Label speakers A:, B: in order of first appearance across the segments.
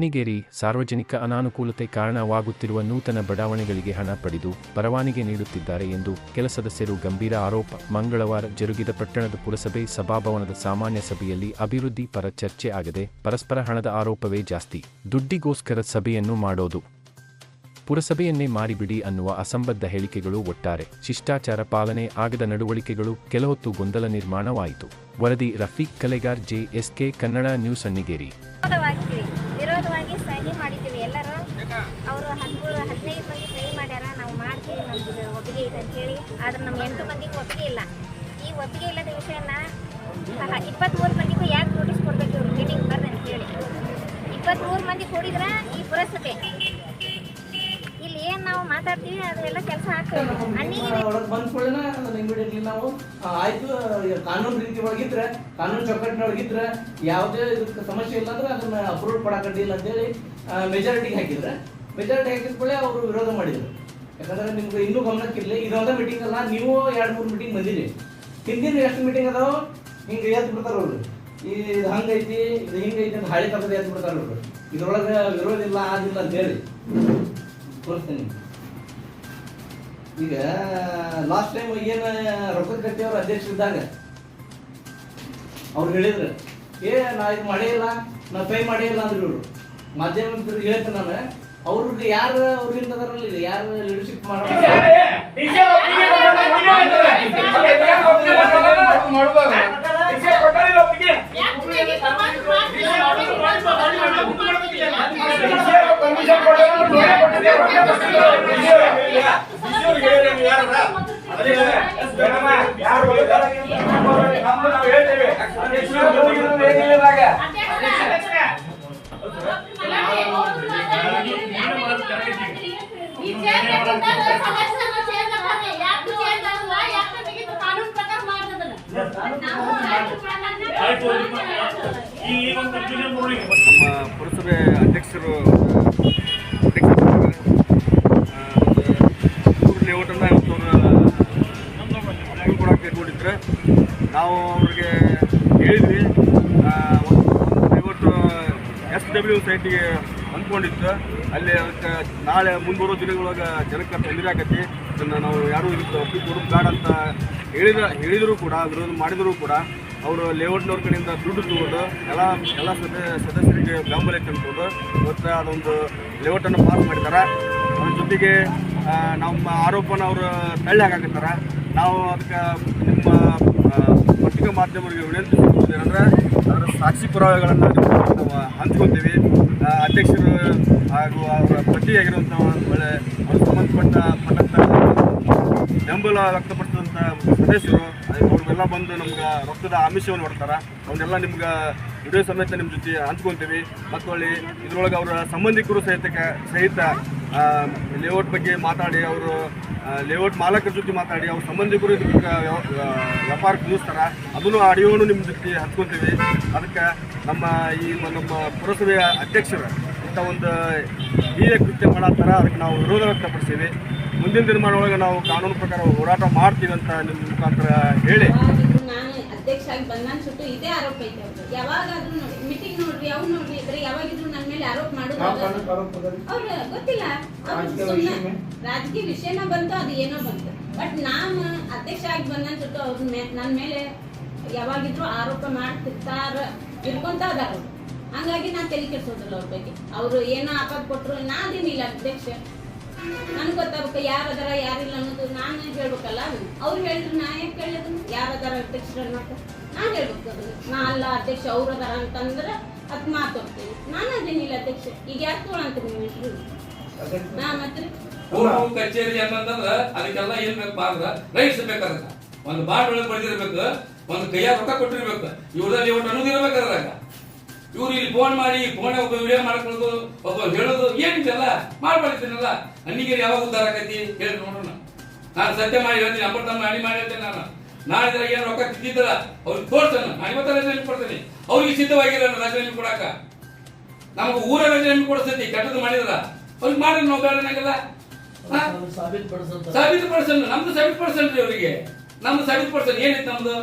A: ಅಣ್ಣಿಗೇರಿ ಸಾರ್ವಜನಿಕ ಅನಾನುಕೂಲತೆ ಕಾರಣವಾಗುತ್ತಿರುವ ನೂತನ ಬಡಾವಣೆಗಳಿಗೆ ಹಣ ಪಡೆದು ಪರವಾನಿಗೆ ನೀಡುತ್ತಿದ್ದಾರೆ ಎಂದು ಕೆಲ ಸದಸ್ಯರು ಗಂಭೀರ ಆರೋಪ. ಮಂಗಳವಾರ ಜರುಗಿದ ಪಟ್ಟಣದ ಪುರಸಭೆ ಸಭಾಭವನದ ಸಾಮಾನ್ಯ ಸಭೆಯಲ್ಲಿ ಅಭಿವೃದ್ಧಿ ಪರ ಚರ್ಚೆ ಆಗದೆ ಪರಸ್ಪರ ಹಣದ ಆರೋಪವೇ ಜಾಸ್ತಿ. ದುಡ್ಡಿಗೋಸ್ಕರ ಸಭೆಯನ್ನು ಮಾಡೋದು. ಪುರಸಭೆಯನ್ನೇ ಮಾರಿಬಿಡಿ ಅನ್ನುವ ಅಸಂಬದ್ಧ ಹೇಳಿಕೆಗಳು ಒಟ್ಟಾರೆ. ಶಿಷ್ಟಾಚಾರ ಪಾಲನೆ ಆಗದ ನಡವಳಿಕೆಗಳು ಕೆಲಹೊತ್ತು ಗೊಂದಲ ನಿರ್ಮಾಣವಾಯಿತು. ವರದಿ ರಫೀಕ್ ಕಲೆಗಾರ್ ಜೆಎಸ್ಕೆ ಕನ್ನಡ ನ್ಯೂಸ್ ಅಣ್ಣಿಗೇರಿ.
B: ಮಂದಿ ಮಾಡ್ಯಾರ, ನಾವು ಮಾಡ್ತೀವಿ ನಮ್ದು ಒಪ್ಪಿಗೆ ಇದೆ ಅಂತೇಳಿ ಆದ್ರೆ ನಮ್ಮ ಎಂಟು ಮಂದಿಗೆ ಒಪ್ಪಿಗೆ ಇಲ್ಲ. ಈ ಒಪ್ಪಿಗೆ ಇಲ್ಲದ ವಿಷಯನ ಯಾಕೆ ನೋಟಿಸ್ ಕೊಡ್ಬೇಕು ಮೀಟಿಂಗ್ ಬರ್ರಿ ಅಂತ ಹೇಳಿ. ಇಪ್ಪತ್ತ್ಮೂರು ಮಂದಿ ಈ ಇಲ್ಲಿ ಏನು ನಾವು ಮಾತಾಡ್ತೀವಿ ಕೆಲಸ
C: ನಾವು ಕಾನೂನು ಯಾವುದೇ ಸಮಸ್ಯೆ ಇಲ್ಲ ಅದನ್ನ ಅಪ್ರೂವ್ ಕೊಡಕಡ್ಡಿಲ್ಲ ಅಂತೇಳಿ ಮೆಜಾರಿಟಿಗೆ ಹಾಕಿದ್ರೆ. ಮೆಜಾರಿಟಿ ಹಾಕಿದ ಕೂಡಲೇ ಅವರು ವಿರೋಧ ಮಾಡಿದ್ರು. ಯಾಕಂದ್ರೆ ನಿಮ್ಗೆ ಇನ್ನೂ ಗಮನಕ್ಕಿರಲಿ ಇದೊಂದೇ ಮೀಟಿಂಗ್ ಅಲ್ಲ, ನೀವು ಎರಡು ಮೂರು ಮೀಟಿಂಗ್ ಬಂದಿರಿ. ಹಿಂದಿನ ಎಷ್ಟು ಮೀಟಿಂಗ್ ಅದಾವ, ಹಿಂಗೆ ಎದ್ದು ಬಿಡ್ತಾರ ಅವ್ರು. ಇದು ಹಂಗೈತಿ, ಇದು ಹಿಂಗೈತಿ ಅಂತ ಹಾಳಿ ತರದ ಎದ್ದು ಬಿಡ್ತಾರ ಅವ್ರು. ಇದ್ರೊಳಗೆ ವಿರೋಧ ಇಲ್ಲ ಆದಿಲ್ಲ ಅಂತ ಹೇಳಿ. ತೋರಿಸ್ತೀನಿ ಈಗ ಲಾಸ್ಟ್ ಟೈಮ್ ಏನು ರೊಕ್ಕದ ಕಟ್ಟಿ ಅವ್ರ ಅಧ್ಯಕ್ಷರಿದ್ದಾಗ ಅವ್ರು ಹೇಳಿದ್ರು, ಏ, ನಾ ಇದು ಮಾಡೇ ಇಲ್ಲ, ನಾ ಪೇ ಮಾಡೇ ಇಲ್ಲ ಅಂದ್ರು ಇವರು. ಮಾಧ್ಯಮ ಹೇಳ್ತೀನಿ ನಾನು ಅವ್ರಿಗೆ ಯಾರು ಅವ್ರಿಂದ ಅದರಲ್ಲಿ ಯಾರ ಯಾರು ಲೀಡರ್ಶಿಪ್ ಮಾಡೋ
D: ನಮ್ಮ ಪುರಸಭೆ ಅಧ್ಯಕ್ಷರು ಲೇಔಟನ್ನು ಇವತ್ತು ಅವರು ಕೊಡೋಕೆ ಕೈಗೊಂಡಿದ್ರೆ ನಾವು ಅವ್ರಿಗೆ ಹೇಳಿದ್ವಿ ಒಂದು ಲೇಔಟ್ ಎಸ್ ಡಬ್ಲ್ಯೂ ಸೈಟಿಗೆ ಅಂದ್ಕೊಂಡಿತ್ತು. ಅಲ್ಲಿ ಅದಕ್ಕೆ ನಾಳೆ ಮುಂಬರುವ ದಿನಗಳೊಳಗೆ ಜನಕ್ಕೆ ತೊಂದರೆ ಆಗತ್ತೆ. ಅದನ್ನು ನಾವು ಯಾರೂ ಇದಕ್ಕೆ ಒಪ್ಪಿಗೆ ಕೊಡೋದು ಬೇಡ ಅಂತ ಹೇಳಿದ, ಹೇಳಿದರೂ ಕೂಡ, ವಿರೋಧ ಮಾಡಿದರೂ ಕೂಡ, ಅವರು ಲೇಔಟ್ನವ್ರ ಕಡೆಯಿಂದ ದುಡ್ಡು ತಗೊಂಡು, ಎಲ್ಲ ಎಲ್ಲ ಸದಸ್ಯ ಸದಸ್ಯರಿಗೆ ಬೆಂಬಲ ತಂದ್ಕೊಂಡು, ಇವತ್ತು ಅದೊಂದು ಲೇಔಟನ್ನು ಪಾಸ್ ಮಾಡಿದ್ದಾರೆ ಅದ್ರ ಜೊತೆಗೆ ನಮ್ಮ ಆರೋಪನ ಅವರು ತಳ್ಳಿ ಹಾಕಾಕತ್ತಾರ. ನಾವು ಅದಕ್ಕೆ ನಿಮ್ಮ ಪತ್ರಿಕಾ ಮಾಧ್ಯಮರಿಗೆ ವಿನಂತಿ ಏನಂದ್ರೆ ಅದರ ಸಾಕ್ಷಿ ಪುರಾವೆಗಳನ್ನು ನಾವು ಹಂಚ್ಕೊತೀವಿ. ಅಧ್ಯಕ್ಷರು ಹಾಗೂ ಅವರ ಪತಿಯಾಗಿರುವಂಥ ಒಳ್ಳೆ ಅವ್ರ ಸಂಬಂಧಪಟ್ಟ ಪಟ್ಟಂಥ ಬೆಂಬಲ ವ್ಯಕ್ತಪಡಿಸಿದಂಥ ಸದಸ್ಯರು ಅವ್ರಿಗೆಲ್ಲ ಬಂದು ನಮ್ಗೆ ರಕ್ತದ ಆಮಿಷವನ್ನು ಮಾಡ್ತಾರೆ ಅವನ್ನೆಲ್ಲ ನಿಮ್ಗೆ ವಿಡಿಯೋ ಸಮೇತ ನಿಮ್ಮ ಜೊತೆ ಹಂಚ್ಕೊತೀವಿ. ಮತ್ತು ಹೊಳ್ಳಿ ಇದ್ರೊಳಗೆ ಅವರ ಸಂಬಂಧಿಕರು ಸಹಿತ ಸಹಿತ ಲೇಔಟ್ ಬಗ್ಗೆ ಮಾತಾಡಿ, ಅವರು ಲೇಔಟ್ ಮಾಲಕರ ಜೊತೆ ಮಾತಾಡಿ, ಅವ್ರ ಸಂಬಂಧಿಕರು ಇದಕ್ಕೆ ವ್ಯಾಪಾರ ನಿಲ್ಲಿಸ್ತಾರೆ ಅದನ್ನು ಆಡಿಯೋನು ನಿಮ್ಮ ಜೊತೆ ಹಂಚ್ಕೊತೀವಿ. ಅದಕ್ಕೆ ನಮ್ಮ ಈ ನಮ್ಮ ಪುರಸಭೆಯ ಅಧ್ಯಕ್ಷರು ಇಂಥ ಒಂದು ಹೀಯ ಕೃತ್ಯ ಮಾಡತ್ತಾರ ಅದಕ್ಕೆ ನಾವು ವಿರೋಧ ವ್ಯಕ್ತಪಡಿಸ್ತೀವಿ. ಮುಂದಿನ ದಿನಮಾನದೊಳಗೆ ನಾವು ಕಾನೂನು ಪ್ರಕಾರ ಹೋರಾಟ ಮಾಡ್ತೀವಿ ಅಂತ ನಿಮ್ಮ ಮುಖಾಂತರ ಹೇಳಿ.
E: ನಾನು ಅಧ್ಯಕ್ಷ ಆಗಿ ಬಂದ ಸುಟ್ಟು ಇದೇ ಆರೋಪ ಐತೆ ಅವ್ರದ್ದು ಯಾವಾಗಾದ್ರೂ ನೋಡಿ ಮೀಟಿಂಗ್ ನೋಡ್ರಿ ಅವ್ರು ನೋಡ್ರಿ ಇದ್ರೆ ಯಾವಾಗಿದ್ರು ನನ್ನ ಮೇಲೆ ಆರೋಪ ಮಾಡೋದು ಅವ್ರು ಗೊತ್ತಿಲ್ಲ.
C: ರಾಜಕೀಯ ವಿಷಯನೇ?
E: ಬಂತು ಅದು ಏನೋ ಬಂತು. ಬಟ್ ನಾನು ಅಧ್ಯಕ್ಷ ಆಗಿ ಬಂದ ಸುಟ್ಟು ಅವ್ರ ನನ್ ನನ್ನ ಮೇಲೆ ಯಾವಾಗಿದ್ರು ಆರೋಪ ಮಾಡ್ತಿರ್ತಾರ ಇರ್ಕೊಂತ ಅದಾರ ಅವ್ರು. ಹಂಗಾಗಿ ನಾನು ತಲೆ ಕೆಡ್ಸೋದಿಲ್ಲ ಅವ್ರ ಬಗ್ಗೆ. ಅವರು ಏನೋ ಆಪತ್ ಕೊಟ್ರು ನಾನೇನಿಲ್ಲ ಅಧ್ಯಕ್ಷ. ನನ್ಗೆ ಗೊತ್ತಾಗಬೇಕು ಯಾರು ಅದಾರ ಯಾರಿಲ್ಲ ಅನ್ನೋದು ನಾನು ಹೇಳ್ಬೇಕಲ್ಲ? ಅವ್ರು ಹೇಳಿದ್ರು ನಾ ಯಾಕೆ ಕೇಳಿದ್ರು ಯಾರು ಅದರ ಅಧ್ಯಕ್ಷರು ಅನ್ನೋದು ನಾನು ಹೇಳ್ಬೇಕು ಅದನ್ನ. ನಾ ಅಲ್ಲ ಅಧ್ಯಕ್ಷ ಅವ್ರು ಅದರ ಅಂತಂದ್ರೆ ಅದ್ ಮಾತಾಡ್ತೀನಿ ನಾನು ಅದೇನಿಲ್ಲ ಅಧ್ಯಕ್ಷ. ಈಗ ಯಾಕೆ ತೊಗೊಳಂತೀರಿ ನೀವು ಇಟ್ರು ನಾ ಮತ್ತೆ?
F: ಕಚೇರಿ ಅನ್ನಂತಂದ್ರ ಅದಕ್ಕೆಲ್ಲ ಏನ್ ಬೇಕಾದ್ರ ರೈಟ್ಸ್ ಬೇಕಾದ್ರೆ ಒಂದು ಬಾಂಡ್ ಒಳಗೆ ಬರೆದಿರ್ಬೇಕು ಒಂದು ಕೈಯಾಗ ರೊಕ್ಕ ಕೊಟ್ಟಿರ್ಬೇಕು. ಇವ್ರಲ್ಲಿ ಒಟ್ಟು ಅನ್ನೋದು ಇರ್ಬೇಕಾದ್ರಾಗ ಇವ್ರು ಇಲ್ಲಿ ಫೋನ್ ಮಾಡಿ ಫೋನ್ ಒಬ್ಬ ವಿಡಿಯೋ ಮಾಡ್ಕೊಳ್ಳೋದು ಒಬ್ಬ ಹೇಳೋದು ಏನಿದೆಲ್ಲ ಮಾಡ್ಬಾರ್ದಿನಲ್ಲ ಅನ್ನಿಗೇರಿ ಯಾವಾಗ ಉದ್ದಾರ ಆಕೈತಿ ಹೇಳಿ ನೋಡೋಣ. ನಾನು ಸತ್ಯ ಮಾಡಿ ಹೇಳ್ತೀನಿ ಅಮ್ಮ ತಮ್ಮ ಹಣಿ ಮಾಡಿ ಹೇಳ್ತೇನೆ ನಾನು. ನಾಳೆ ಏನು ರೊಕ್ಕ ತಿದ್ದಿದ್ದಲ್ಲ ಅವ್ರಿಗೆ ತೋರ್ಸೋಣ. ನಾನು ಇವತ್ತ ರಜೆ ಕೊಡ್ತೇನೆ. ಅವ್ರಿಗೆ ಸಿದ್ಧವಾಗಿಲ್ಲ ರಜೆ ಕೊಡಾಕ ನಮಗೆ ಊರ ರಜೆ ಕೊಡಿಸ್ತೈತಿ ಕೆಟ್ಟದ್ದು ಮಾಡಿದ್ರ. ಅವ್ರಿಗೆ ಮಾಡಿ ನಾವು ಬೇಡ ನಂಗೆಲ್ಲ? ಸಾಬೀತು ಪಡಿಸಲ್ಲ ನಮ್ದು ಸಾಬೀತು ಪಡಿಸಲ್ರಿ ಅವರಿಗೆ. ನಮ್ದು ಸಾಬೀತು ಪಡಿಸಲ್ಲ ಏನಿತ್ತು ನಮ್ದು?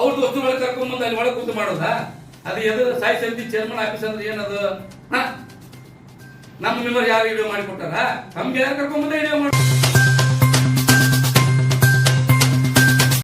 F: ಅವ್ರದ್ದು ವಸ್ತುಗಳು ಕರ್ಕೊಂಡ್ಬಂದು ಅಲ್ಲಿ ಒಳಗೆ ಕೂತು ಮಾಡೋದಾ? ಅದು ಎದು ಸಾಯಿ ಸಮಿತಿ ಚೇರ್ಮನ್ ಆಫೀಸ್ ಅಂದ್ರೆ ಏನದು ನಮ್ಮ ಮೆಂಬರ್ ಯಾರು ವಿಡಿಯೋ ಮಾಡಿಕೊಟ್ಟಾರ ನಮ್ಗೆ ಯಾರು ಕರ್ಕೊಂಡ್ಬಂದ ವಿಡಿಯೋ ಮಾಡಿ